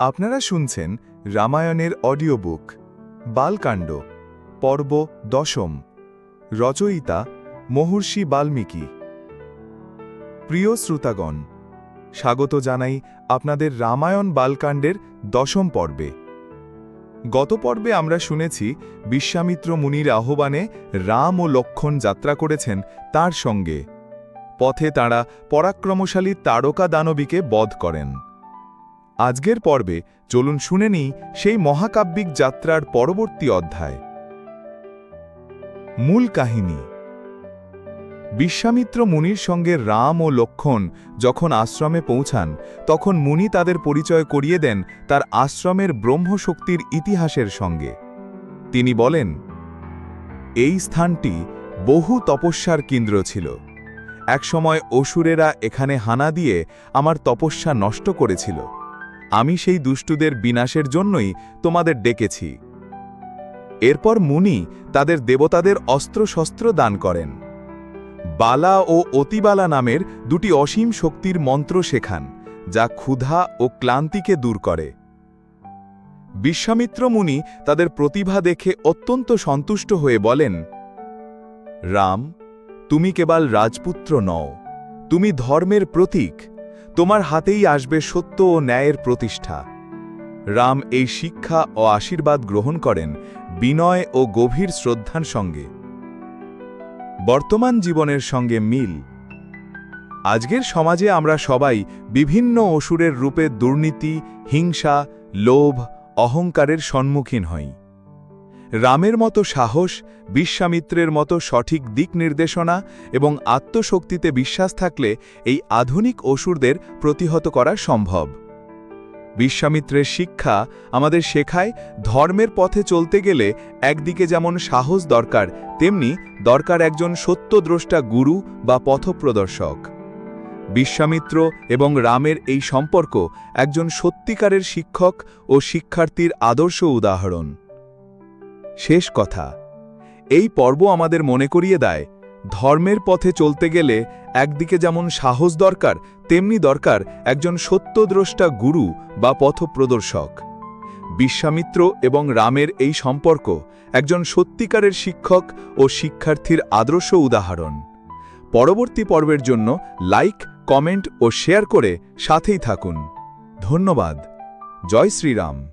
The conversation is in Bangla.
আপনারা শুনছেন রামায়ণের অডিও বুক বালকাণ্ড, পর্ব দশম, রচয়িতা মহর্ষি বাল্মীকি। প্রিয় শ্রোতাগণ, স্বাগত জানাই আপনাদের রামায়ণ বালকাণ্ডের দশম পর্বে। গত পর্বে আমরা শুনেছি বিশ্বামিত্র মুনির আহ্বানে রাম ও লক্ষণ যাত্রা করেছেন তার সঙ্গে। পথে তাঁরা পরাক্রমশালী তারকা দানবীকে বধ করেন। আজকের পর্বে চলুন শুনে নিই সেই মহাকাব্যিক যাত্রার পরবর্তী অধ্যায়। মূল কাহিনী। বিশ্বামিত্র মুনির সঙ্গে রাম ও লক্ষণ যখন আশ্রমে পৌঁছান, তখন মুনি তাদের পরিচয় করিয়ে দেন তার আশ্রমের ব্রহ্মশক্তির ইতিহাসের সঙ্গে। তিনি বলেন, এই স্থানটি বহু তপস্যার কেন্দ্র ছিল। একসময় অসুরেরা এখানে হানা দিয়ে আমার তপস্যা নষ্ট করেছিল। আমি সেই দুষ্টুদের বিনাশের জন্যই তোমাদের ডেকেছি। এরপর মুনি তাদের দেবতাদের অস্ত্রশস্ত্র দান করেন। বালা ও অতিবালা নামের দুটি অসীম শক্তির মন্ত্র শেখান, যা ক্ষুধা ও ক্লান্তিকে দূর করে। বিশ্বামিত্র মুনি তাদের প্রতিভা দেখে অত্যন্ত সন্তুষ্ট হয়ে বলেন, রাম, তুমি কেবল রাজপুত্র নও, তুমি ধর্মের প্রতীক। তোমার হাতেই আসবে সত্য ও ন্যায়ের প্রতিষ্ঠা। রাম এই শিক্ষা ও আশীর্বাদ গ্রহণ করেন বিনয় ও গভীর শ্রদ্ধার সঙ্গে। বর্তমান জীবনের সঙ্গে মিল। আজকের সমাজে আমরা সবাই বিভিন্ন অসুরের রূপে দুর্নীতি, হিংসা, লোভ, অহংকারের সম্মুখীন হই। রামের মতো সাহস, বিশ্বামিত্রের মতো সঠিক দিক নির্দেশনা এবং আত্মশক্তিতে বিশ্বাস থাকলে এই আধুনিক অসুরদের প্রতিহত করা সম্ভব। বিশ্বামিত্রের শিক্ষা আমাদের শেখায় ধর্মের পথে চলতে গেলে একদিকে যেমন সাহস দরকার, তেমনি দরকার একজন সত্যদ্রষ্টা গুরু বা পথপ্রদর্শক। বিশ্বামিত্র এবং রামের এই সম্পর্ক একজন সত্যিকারের শিক্ষক ও শিক্ষার্থীর আদর্শ উদাহরণ। শেষ কথা। এই পর্ব আমাদের মনে করিয়ে দেয়, ধর্মের পথে চলতে গেলে একদিকে যেমন সাহস দরকার, তেমনি দরকার একজন সত্যদ্রষ্টা গুরু বা পথপ্রদর্শক। বিশ্বামিত্র এবং রামের এই সম্পর্ক একজন সত্যিকারের শিক্ষক ও শিক্ষার্থীর আদর্শ উদাহরণ। পরবর্তী পর্বের জন্য লাইক, কমেন্ট ও শেয়ার করে সাথেই থাকুন। ধন্যবাদ। জয় শ্রীরাম।